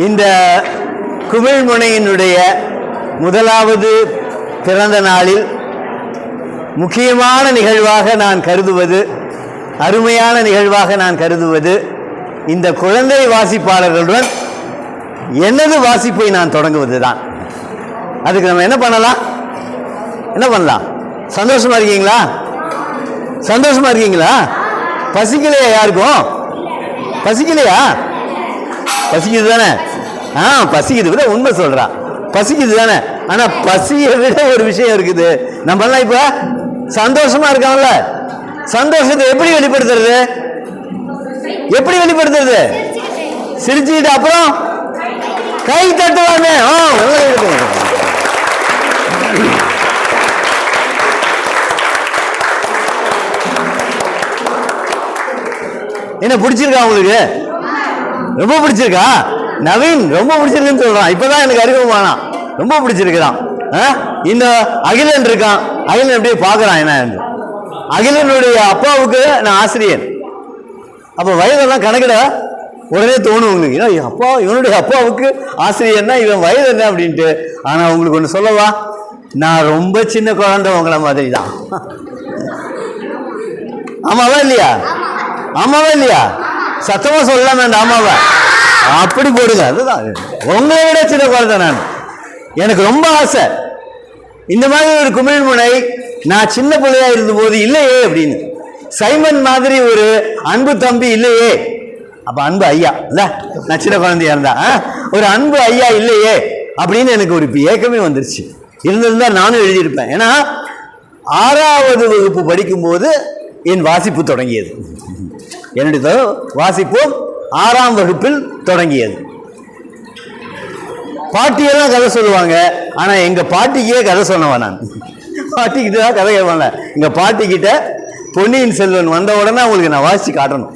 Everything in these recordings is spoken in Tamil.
இந்த குமிழ்முனையினுடைய முதலாவது பிறந்த நாளில் முக்கியமான நிகழ்வாக நான் கருதுவது அருமையான நிகழ்வாக நான் கருதுவது இந்த குழந்தை வாசிப்பாளர்களுடன் எனது வாசிப்பை நான் தொடங்குவது தான் அதுக்கு நம்ம என்ன பண்ணலாம்? என்ன பண்ணலாம்? சந்தோஷமா இருக்கீங்களா? சந்தோஷமா இருக்கீங்களா? பசிக்கலையா யாருக்கும்? பசிக்கலையா? பசிக்குது தானே ஆ பசிக்குது. விட உண்மை சொல்கிறான் பசிக்குது தானே. ஆனால் பசியை விட ஒரு விஷயம் இருக்குது. நம்மளாம் இப்போ சந்தோஷமாக சந்தோஷமா இருக்கோம்ல சந்தோஷத்தை எப்படி வெளிப்படுத்துறது? எப்படி வெளிப்படுத்துறது? சிரிச்சுக்கிட்டு அப்புறம் கை தட்டுவாங்க ஆ என்ன பிடிச்சிருக்கா உங்களுக்கு? ரொம்ப பிடிச்சிருக்கா? நவீன் ரொம்ப பிடிச்சிருக்குன்னு சொல்றான். இப்பதான் எனக்கு அறிமுகமானா ரொம்ப பிடிச்சிருக்கிறான் ஆ? இந்த அகிலன் இருக்கான். அகிலன் அப்படியே பார்க்குறான் என்ன அகிலனுடைய அப்பாவுக்கு நான் ஆசிரியர் அப்போ வயதெல்லாம் கணக்கிட உடனே தோணும் உங்களுக்கு. ஏன்னா, அப்பா இவனுடைய அப்பாவுக்கு ஆசிரியர்னா இவன் வயது என்ன அப்படின்ட்டு. ஆனால் உங்களுக்கு ஒன்று சொல்லவா? நான் ரொம்ப சின்ன குழந்தை உங்களை மாதிரி தான் ஆமாவா இல்லையா? ஆமாவா இல்லையா? சத்தமாக சொல்லலாம் வேண்டாம் ஆமாவா. அப்படி போடுங்க. அதுதான். உங்களை விட சின்ன குழந்தை நான். எனக்கு ரொம்ப ஆசை. இந்த மாதிரி ஒரு குமிழ் முனை நான் சின்ன பிள்ளையா இருந்தபோது இல்லையே அப்படின்னு. சைமன் மாதிரி ஒரு அன்பு தம்பி இல்லையே. அப்ப அன்பு ஐயா. இல்ல நான் சின்ன குழந்தையா இருந்தா. ஆ? ஒரு அன்பு ஐயா இல்லையே அப்படின்னு எனக்கு ஒரு ஏக்கமே வந்துருச்சு. இருந்திருந்தா நானும் எழுதியிருப்பேன். ஏன்னா ஆறாவது வகுப்பு படிக்கும்போது என் வாசிப்பு தொடங்கியது. என்னுடைய வாசிப்பும் வாசிப்பு ஆறாம் வகுப்பில் தொடங்கியது. பாட்டியெல்லாம் கதை சொல்லுவாங்க. ஆனால் எங்கள் பாட்டிக்கே கதை சொன்னவன் நான். பாட்டிக்கிட்ட தான் கதை கேட்பாங்க. எங்கள் பாட்டிக்கிட்ட பொன்னியின் செல்வன் வந்த உடனே அவங்களுக்கு நான் வாசித்து காட்டணும்.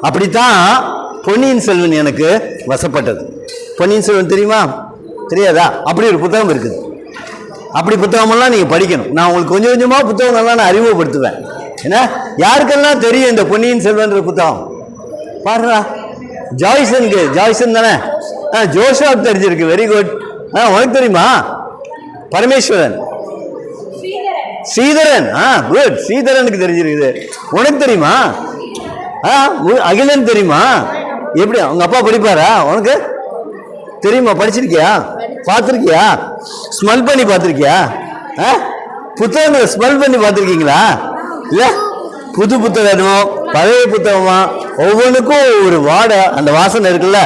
அப்படித்தான் பொன்னியின் செல்வன் எனக்கு வசப்பட்டது. பொன்னியின் செல்வன் தெரியுமா? தெரியாதா? அப்படி ஒரு புத்தகம் இருக்குது. அப்படி புத்தகமெல்லாம் நீங்கள் படிக்கணும். நான் உங்களுக்கு கொஞ்சம் கொஞ்சமாக புத்தகங்கள்லாம் நான் அறிமுகப்படுத்துவேன். ஏன்னா யாருக்கெல்லாம் தெரியும் இந்த பொன்னியின் செல்வன்ற புத்தகம்? பாருடா. ஜாய்சனுக்கு ஜாய்சன் தானே? ஆ ஜோஷாப் தெரிஞ்சிருக்கு வெரி குட் ஆ உனக்கு தெரியுமா? பரமேஸ்வரன். ஸ்ரீதரன். ஆ குட் ஸ்ரீதரனுக்கு தெரிஞ்சிருக்குது. உனக்கு தெரியுமா? ஆ உ- அகிலன் தெரியுமா? எப்படி? உங்கள் அப்பா படிப்பாரா? உனக்கு தெரியுமா? படிச்சிருக்கியா? பார்த்துருக்கியா? ஸ்மெல் பண்ணி பார்த்துருக்கியா? ஆ புத்தகங்களை ஸ்மெல் பண்ணி பார்த்துருக்கீங்களா? இல்லை? புது புத்தகமோ பழைய புத்தகமா ஒவ்வொன்றுக்கும் ஒரு வாடை அந்த வாசனை இருக்குல்ல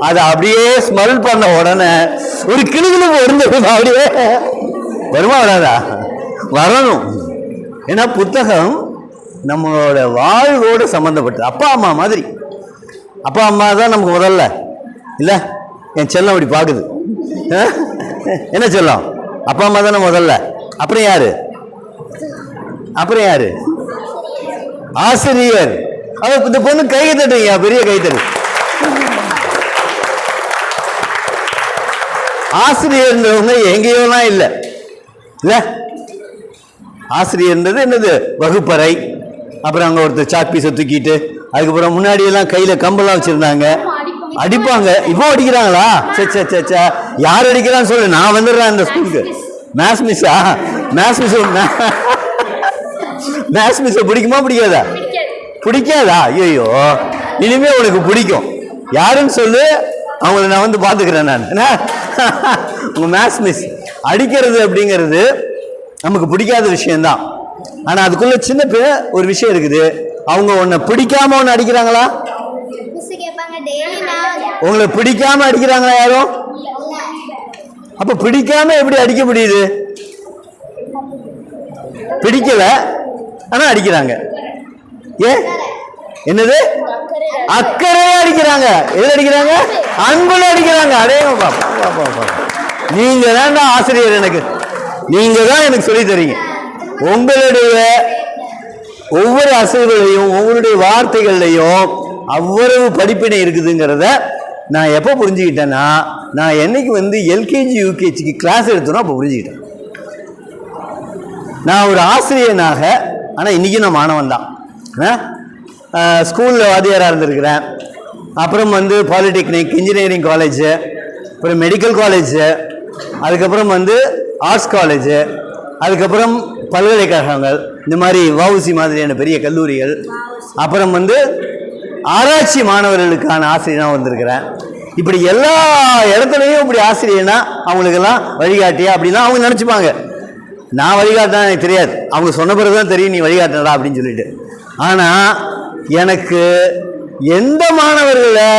அதை அப்படியே ஸ்மெல் பண்ண உடனே ஒரு கிளுகிழு இருந்தது அப்படியே. வருமா வராதா? வரணும். ஏன்னா புத்தகம் நம்மளோட வாழ்வோடு சம்மந்தப்பட்டது அப்பா அம்மா மாதிரி. அப்பா அம்மா தான் நமக்கு முதல்ல. இல்லை? என் செல்லம் அப்படி பார்க்குது. என்ன செல்லம்? அப்பா அம்மா தானே முதல்ல. அப்புறம் யாரு? அப்புறம் யாரு? ஆசிரியர். இந்த பொண்ணு கை தட்டுங்க பெரிய கை தட்டு. ஆசிரியர்ன்றவங்க எங்கேயோலாம் இல்லை. இல்ல? ஆசிரியர்ன்றது என்னது? வகுப்பறை. அப்புறம் அங்க ஒருத்தர் சாக் பீஸை தூக்கிட்டு அதுக்கப்புறம் முன்னாடி எல்லாம் கையில கம்பெல்லாம் வச்சிருந்தாங்க. அடிப்பாங்க. இப்போ அடிக்கிறாங்களா? சே சே சே சே. யார் அடிக்கிறான்னு சொல்லு. நான் வந்துடுறேன் இந்த ஸ்கூலுக்கு. மேத்ஸ் மிஸ்ஸா மேத்ஸ் மிஸ் மேத்ஸ் மிஸ் பிடிக்குமா பிடிக்காதா? பிடிக்காதா? ஐயோ இனிமே உனக்கு பிடிக்கும். யாருன்னு சொல்லு. அவங்கள நான் வந்து பார்த்துக்கிறேன் நான். என்ன? உங்க மேத்ஸ் மிஸ் அடிக்கிறது அப்படிங்கிறது நமக்கு பிடிக்காத விஷயம்தான். ஆனா அதுக்குள்ள சின்ன பே ஒரு விஷயம் இருக்குது. அவங்க உன்னை பிடிக்காம ஒன்று அடிக்கிறாங்களா? உங்களை பிடிக்காம அடிக்கிறாங்களா யாரும்? அப்ப பிடிக்காம எப்படி அடிக்க முடியுது? பிடிக்கல. ஆனா அடிக்கிறாங்க. ஏ? என்னது? அக்கறையா அடிக்கிறாங்க. எது அடிக்கிறாங்க? அன்புல அடிக்கிறாங்க. அதே பாப்பா, நீங்க தான் ஆசிரியர் எனக்கு. நீங்க தான் எனக்கு சொல்லி தரீங்க. உங்களுடைய ஒவ்வொரு அசைவுகளையும் ஒவ்வொருடைய வார்த்தைகள்லையும் அவ்வளவு படிப்பினை இருக்குதுங்கிறத நான் எப்போ புரிஞ்சுக்கிட்டேன்னா நான் என்னைக்கு வந்து எல்கேஜி யூகேஜிக்கு கிளாஸ் எடுத்தனோ அப்போ புரிஞ்சுக்கிட்டேன். நான் ஒரு ஆசிரியனாக ஆனால் இன்றைக்கும் நான் மாணவன் தான். ஸ்கூலில் வாத்தியாராக இருந்திருக்கிறேன். அப்புறம் வந்து பாலிடெக்னிக் இன்ஜினியரிங் காலேஜு அப்புறம் மெடிக்கல் காலேஜு அதுக்கப்புறம் வந்து ஆர்ட்ஸ் காலேஜு அதுக்கப்புறம் பல்கலைக்கழகங்கள். இந்த மாதிரி வவுசி மாதிரியான பெரிய கல்லூரிகள். அப்புறம் வந்து ஆராய்ச்சி மாணவர்களுக்கான ஆசிரியனாக வந்திருக்கிறேன். இப்படி எல்லா இடத்துலையும் இப்படி ஆசிரியனா அவங்களுக்கெல்லாம் வழிகாட்டியா அப்படிலாம் அவங்க நினச்சிப்பாங்க. நான் வழிகாட்டினா எனக்கு தெரியாது. அவங்க சொன்ன பிறகு தான் தெரியும் நீ வழிகாட்டினடா அப்படின்னு சொல்லிட்டு. ஆனால் எனக்கு எந்த மாணவர்களை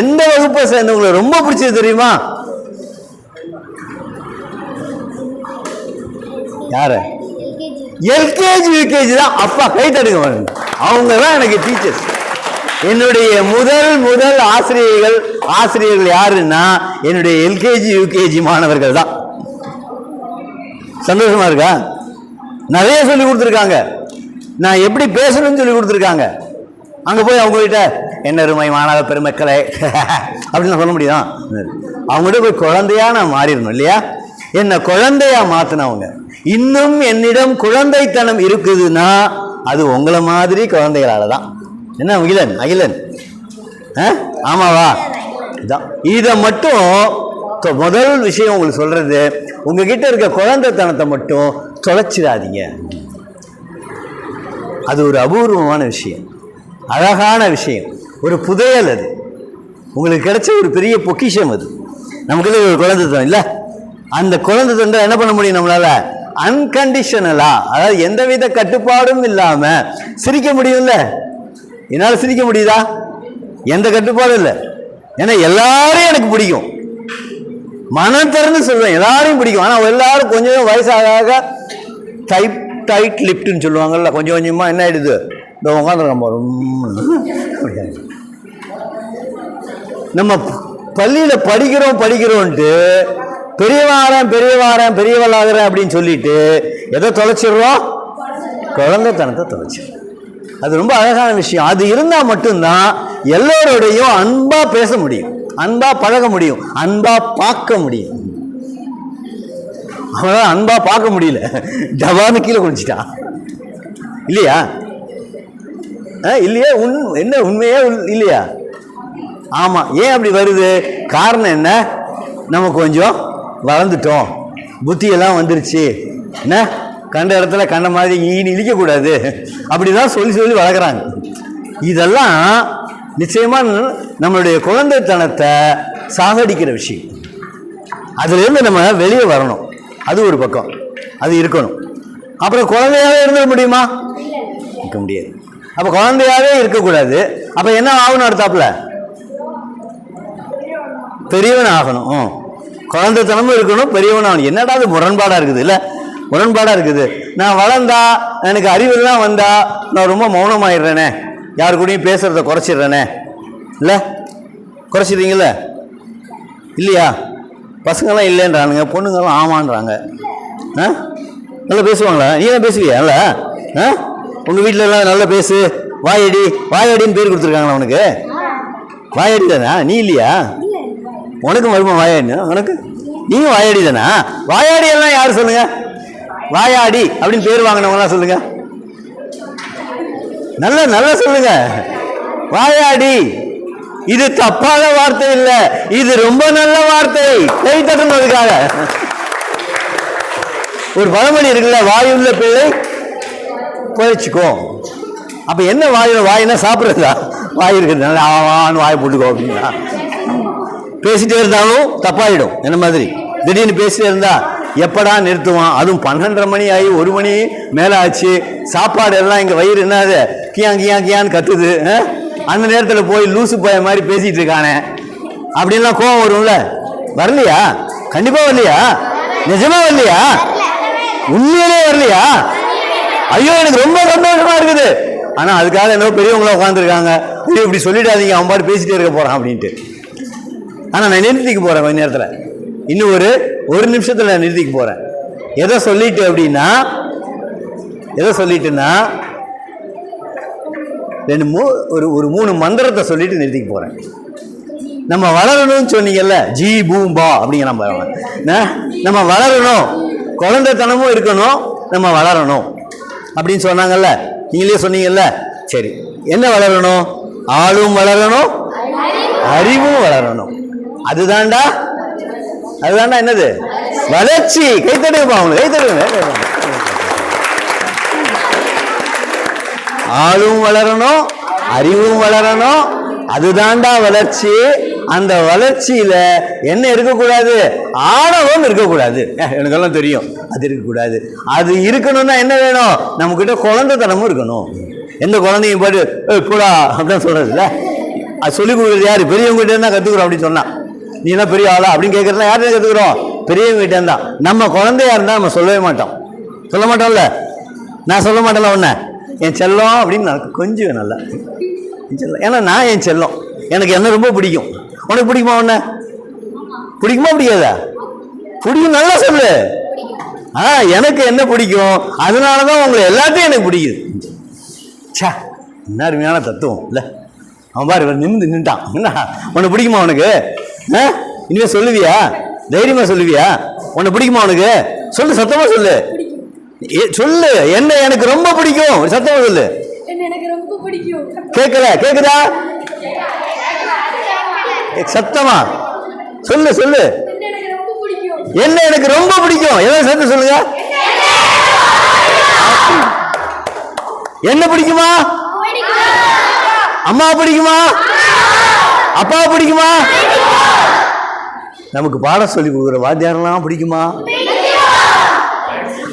எந்த வகுப்பை சேர்ந்தவங்களை ரொம்ப பிடிச்சது தெரியுமா? யாரு? எல்கேஜி யூகேஜி தான். அப்பா கை தடுங்க அவங்க தான் எனக்கு டீச்சர்ஸ் என்னுடைய முதல் முதல் ஆசிரியர்கள் ஆசிரியர்கள் யாருன்னா என்னுடைய எல்கேஜி யூகேஜி மாணவர்கள் தான். சந்தோஷமா இருக்கா? நிறைய சொல்லி கொடுத்துருக்காங்க. நான் எப்படி பேசணும்னு சொல்லி கொடுத்துருக்காங்க. அங்கே போய் அவங்க கிட்ட என்ன அருமை மாணவ பெருமக்களே? அப்படின்னு சொல்ல முடியும் அவங்ககிட்ட போய் குழந்தையா நான் மாறிடணும் இல்லையா? என்னை குழந்தையா மாற்றினவங்க இன்னும் என்னிடம் குழந்தைத்தனம் இருக்குதுன்னா அது உங்களை மாதிரி குழந்தைகளால் தான் என்ன அகிலன்? அகிலன். ஆ? ஆமாவா? இதான். இதை மட்டும் முதல் விஷயம் உங்களுக்கு சொல்கிறது உங்ககிட்ட இருக்க குழந்தைத்தனத்தை மட்டும் தொலைச்சிடாதீங்க. அது ஒரு அபூர்வமான விஷயம். அழகான விஷயம். ஒரு புதையல் அது. உங்களுக்கு கிடைச்ச ஒரு பெரிய பொக்கிஷம் அது. நமக்கு ஒரு குழந்தைத்தனம் இல்லை? அந்த குழந்தைத்தனம் என்ன பண்ண முடியும் நம்மளால? அன்கண்டிஷனலாக அதாவது எந்தவித கட்டுப்பாடும் இல்லாமல் சிரிக்க முடியும்ல? என்னால் சிரிக்க முடியுதா? எந்த கட்டுப்பாடும் இல்லை. ஏன்னா எல்லாரையும் எனக்கு பிடிக்கும். மனம் திறந்து சொல்லுவேன் எல்லாரையும் பிடிக்கும். ஆனால் எல்லாரும் கொஞ்சம் வயசாக டைப் டைட் லிப்ட்னு சொல்லுவாங்கல்ல கொஞ்சம் கொஞ்சமாக என்ன ஆயிடுது? இந்த உட்காந்துருக்கோம் ரொம்ப நம்ம பள்ளியில் படிக்கிறோம் படிக்கிறோன்ட்டு பெரியவாரன் பெரியவாரன் பெரியவளாகிறேன் அப்படின்னு சொல்லிட்டு எதை தொலைச்சிடுறோம்? குழந்தைத்தனத்தை தொலைச்சிடுறோம். அது ரொம்ப அழகான விஷயம். அது இருந்தால் மட்டும்தான் எல்லோரோடையும் அன்பாக பேச முடியும். அன்பா பழக முடியும். அன்பா பார்க்க முடியும். அவனால் அன்பா பார்க்க முடியல. டபான்னு கீழே குடிச்சிட்டான் இல்லையா? ஆ, இல்லையா? உண் என்ன உண்மையே இல்லையா? ஆமாம் ஏன் அப்படி வருது? காரணம் என்ன? நம்ம கொஞ்சம் வளர்ந்துட்டோம். புத்தியெல்லாம் வந்துருச்சு. என்ன? கண்ட இடத்துல கண்ட மாதிரி ஈனி இழிக்கக்கூடாது அப்படிதான் சொல்லி சொல்லி வளர்க்குறாங்க. இதெல்லாம் நிச்சயமாக நம்மளுடைய குழந்தைத்தனத்தை சாகடிக்கிற விஷயம். அதுலேருந்து நம்ம வெளியே வரணும். அது ஒரு பக்கம். அது இருக்கணும். அப்புறம் குழந்தையாக இருந்துட முடியுமா? இருக்க முடியாது. அப்போ குழந்தையாவே இருக்கக்கூடாது. அப்போ என்ன ஆகணும் அடுத்தாப்புல? பெரியவன் ஆகணும். ம். குழந்தைத்தனமும் இருக்கணும் பெரியவன் ஆகணும். என்னடா அது முரண்பாடாக இருக்குது? இல்லை முரண்பாடாக இருக்குது. நான் வளர்ந்தா எனக்கு அறிவுலாம் வந்தா நான் ரொம்ப மௌனமாயிடுறேனே. யார் கூடயும் பேசுகிறத குறைச்சிடுறேனே. இல்லை குறைச்சிடுறீங்கள இல்லையா? பசங்களாம் இல்லைன்றானுங்க பொண்ணுங்களாம் ஆமான்றாங்க. ஆ? நல்லா பேசுவாங்களா? நீ தான் பேசுவியா? நல்லா? ஆ? உங்கள் வீட்டில் எல்லாம் நல்லா பேசு. வாயடி வாயடின்னு பேர் கொடுத்துருக்காங்களா உனக்கு? வாயடி தானா? நீ இல்லையா? உனக்கும் வருமா வாயாடினா உனக்கு? நீயும் வாயாடி தானா? வாயாடி எல்லாம் யார் சொல்லுங்க? வாயாடி அப்படின்னு பேர் வாங்கினவங்களாம் சொல்லுங்க. நல்ல நல்லா சொல்லுங்க. வாயாடி இது தப்பான வார்த்தை இல்ல. இது ரொம்ப நல்ல வார்த்தை. கை தட்டுனதுக்காக ஒரு பழமொழி இருக்குல்ல வாயுள்ள பிள்ளை குறைச்சிக்கோ. அப்ப என்ன வாயு வாயினா சாப்பிட்றதா? வாய் இருக்கிறதுனால ஆவான்னு வாயை போட்டுக்கோ அப்படின்னா. பேசிட்டே இருந்தாலும் தப்பாயிடும். என்ன மாதிரி? திடீர்னு பேசிட்டே இருந்தா எப்படா நிறுத்துவான்? அதுவும் பன்னெண்டரை மணி ஆகி ஒரு மணி மேலே ஆச்சு. சாப்பாடு எல்லாம் இங்கே வயிறு என்னது? கியா கியா கியான்னு கத்துது. ஆ? அந்த நேரத்தில் போய் லூசு போய மாதிரி பேசிட்டு இருக்கானே. அப்படின்லாம் கோவம் வரும்ல? வரலையா? கண்டிப்பா வரலையா? நிஜமா வரலையா? உண்மையிலே வரலையா? ஐயோ எனக்கு ரொம்ப சந்தோஷமா இருக்குது. ஆனா அதுக்காக என்னோ பெரியவங்களா உட்காந்துருக்காங்க ஐயோ இப்படி சொல்லிடாதீங்க அவன் பாட்டு பேசிட்டே இருக்க போறான் அப்படின்ட்டு. ஆனா நான் நிறுத்திக்க போறேன் கொஞ்ச நேரத்தில். இன்னும் ஒரு ஒரு நிமிஷத்துல நான் நிறுத்திக்க போறேன். எதை சொல்லிட்டு அப்படின்னா எதை சொல்லிட்டுன்னா ரெண்டு மூ ஒரு ஒரு மூணு மந்திரத்தை சொல்லிட்டு நிறுத்திக்க போகிறேன் நம்ம வளரணும்னு சொன்னீங்கல்ல ஜி பூம்பா அப்படிங்கிற நம்ம நம்ம வளரணும். குழந்தைத்தனமும் இருக்கணும். நம்ம வளரணும். அப்படின்னு சொன்னாங்கல்ல? நீங்களே சொன்னீங்கல்ல? சரி. என்ன வளரணும்? ஆளும் வளரணும். அறிவும் வளரணும். அதுதான்டா. அதுதான்டா என்னது? வளர்ச்சி. கைத்தடுங்கப்பா அவங்களுக்கு கைத்தடுங்க ஆளும் வளரணும் அறிவும் வளரணும். அதுதான்டா வளர்ச்சி. அந்த வளர்ச்சியில என்ன இருக்கக்கூடாது? ஆணவம் இருக்கக்கூடாது. எனக்கெல்லாம் தெரியும். அது இருக்கக்கூடாது. அது இருக்கணும்னா என்ன வேணும்? நம்ம கிட்ட குழந்தைத்தனமும் இருக்கணும். எந்த குழந்தையும் போட்டு கூடா போடா அப்படின்னு சொல்றதுல. அது சொல்லிக் கொடுக்குறது யார்? பெரியவங்க இருந்தால் இருந்தா அப்படின்னு சொன்னால் நீ என்ன பெரிய ஆளா? அப்படின்னு கேட்கறதுலாம் யார்கிட்ட கற்றுக்குறோம் பெரியவங்க கிட்ட நம்ம குழந்தையா இருந்தால் நம்ம சொல்லவே மாட்டோம். சொல்ல மாட்டோம்ல? நான் சொல்ல மாட்டேன்ல உன்ன? என் செல்லம் அப்படின்னு நான் கொஞ்சம் நல்லா. என் செல்லம். ஏன்னா நான் என் செல்லம். எனக்கு என்ன ரொம்ப பிடிக்கும். உனக்கு பிடிக்குமா உன்ன? பிடிக்குமா பிடிக்காதா? பிடிக்கும். நல்லா சொல்லு. ஆ எனக்கு என்ன பிடிக்கும்? அதனால தான் உங்களை எல்லாத்தையும் எனக்கு பிடிக்குது. சா என்ன அருமையான தத்துவம். இல்லை. அவன் பாரு நிமிந்து நின்ட்டான் என்ன? உனக்கு பிடிக்குமா உனக்கு? ஆ? இனிமே சொல்லுவியா? தைரியமாக சொல்லுவியா? உனக்கு பிடிக்குமா உனக்கு? சொல்லு சத்தமாக சொல்லு. சொல்லு. என்ன எனக்கு ரொம்ப பிடிக்கும். சத்தமா சொல்லு. கேட்கல. கேக்குதா? சத்தமா. சொல்லு சொல்லு. என்ன எனக்கு ரொம்ப பிடிக்கும்? என்ன எனக்கு ரொம்ப பிடிக்கும்? எதாவது சேர்த்து சொல்லுங்க. என்ன பிடிக்குமா? அம்மா பிடிக்குமா? அப்பா பிடிக்குமா? நமக்கு பாடம் சொல்லி கொடுக்குற வாத்தியாரெல்லாம் பிடிக்குமா?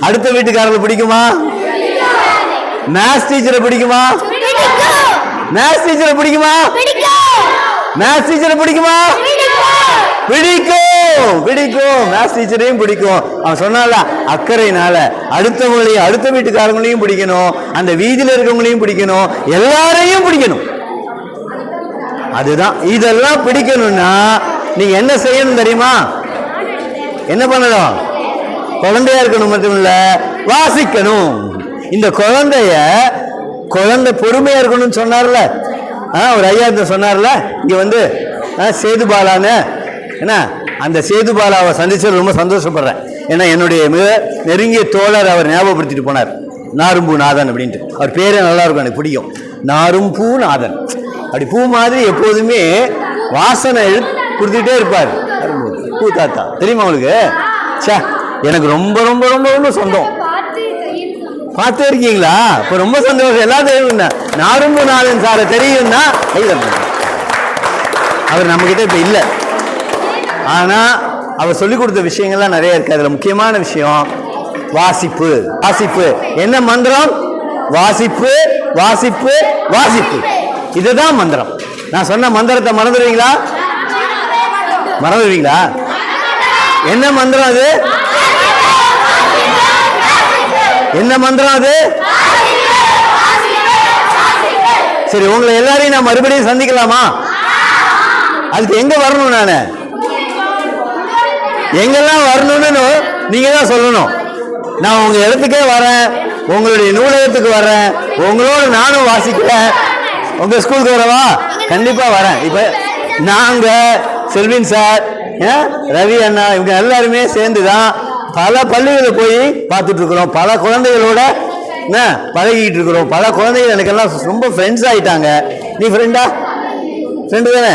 அடுத்த வீட்டுக்காரரை பிடிக்குமா? மேத்ஸ் டீச்சரை பிடிக்குமா? மேத்ஸ் டீச்சரை பிடிக்குமா? மேத்ஸ் டீச்சரை பிடிக்குமா? பிடிக்கும். பிடிக்கும். மேத்ஸ் டீச்சரையும் பிடிக்கும். அவன் சொன்னால அக்கறையினால அடுத்தவங்களையும் அடுத்த வீட்டுக்காரங்களையும் பிடிக்கணும். அந்த வீதியில் இருக்கவங்களையும் பிடிக்கணும். எல்லாரையும் பிடிக்கணும். அதுதான். இதெல்லாம் பிடிக்கணும்னா நீங்க என்ன செய்யணும் தெரியுமா? என்ன பண்ணணும்? குழந்தையா இருக்கணும் மட்டும் இல்ல வாசிக்கணும். இந்த குழந்தைய குழந்தை பொறுமையா இருக்கணும்னு சொன்னார்ல? ஆ, ஒரு ஐயா இருந்த சொன்னார்ல? இங்க வந்து ஆ, சேதுபாலான்னு என்ன? அந்த சேதுபாலாவை சந்திச்சது ரொம்ப சந்தோஷப்படுறேன். ஏன்னா என்னுடைய மிக நெருங்கிய தோழர் அவர் ஞாபகப்படுத்திட்டு போனார். நாரும்பூ நாதன் அப்படின்ட்டு. அவர் பேரே நல்லா இருக்கும் எனக்கு பிடிக்கும். நாரும்பூ நாதன். அப்படி பூ மாதிரி எப்போதுமே வாசனை கொடுத்துட்டே இருப்பார். அரும்பு. பூ தாத்தா. தெரியுமா உங்களுக்கு? சே எனக்கு ரொம்ப ரொம்ப ரொம்ப ரொம்ப சொந்தம். பார்த்து பார்த்தே இருக்கீங்களா? இப்போ ரொம்ப சந்தோஷம். எல்லாம் தெரியும் நாரும்பு நாதன் சாரை தெரியும்னா கை அவர் நம்மக்கிட்ட இப்போ இல்லை. ஆனால் அவர் சொல்லி கொடுத்த விஷயங்கள்லாம் நிறைய இருக்குது அதில் முக்கியமான விஷயம் வாசிப்பு. வாசிப்பு. என்ன மந்திரம்? வாசிப்பு வாசிப்பு வாசிப்பு. இதுதான் மந்திரம். நான் சொன்ன மந்திரத்தை மறந்துடுவீங்களா? மறந்துடுவீங்களா? என்ன மந்திரம் அது? என்ன மந்திரம் அது? சரி உங்களை எல்லாரையும் நான் மறுபடியும் சந்திக்கலாமா? அதுக்கு எங்க வரணும் நானு? எங்கெல்லாம் வரணும்னு நீங்க தான் சொல்லணும். நான் உங்க இடத்துக்கே வரேன் உங்களுடைய நூலகத்துக்கு வரேன் உங்களோட நானும் வாசிக்கிறேன். உங்க ஸ்கூலுக்கு வரவா? கண்டிப்பா வரேன். இப்ப நாங்க செல்வின் சார் ரவி அண்ணா இவங்க எல்லாருமே சேர்ந்து தான் பல பள்ளிகளில் போய் பார்த்துட்டு இருக்கிறோம் பல குழந்தைகளோட என்ன பழகிட்டு இருக்கிறோம் பல குழந்தைகள் எனக்கெல்லாம் ரொம்ப ஃப்ரெண்ட்ஸ் ஆகிட்டாங்க நீ ஃப்ரெண்டா ஃப்ரெண்டு தானே?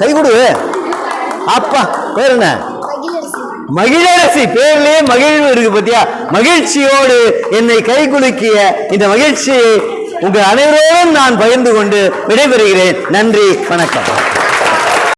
கை கொடு. அப்பா பேர் என்ன? மகிழரசி. பேர்லயே மகிழ்வு இருக்கு பத்தியா? மகிழ்ச்சியோடு என்னை கை குலுக்கிய இந்த மகிழ்ச்சியை உங்கள் அனைவரோடும் நான் பகிர்ந்து கொண்டு விடைபெறுகிறேன். நன்றி வணக்கம்.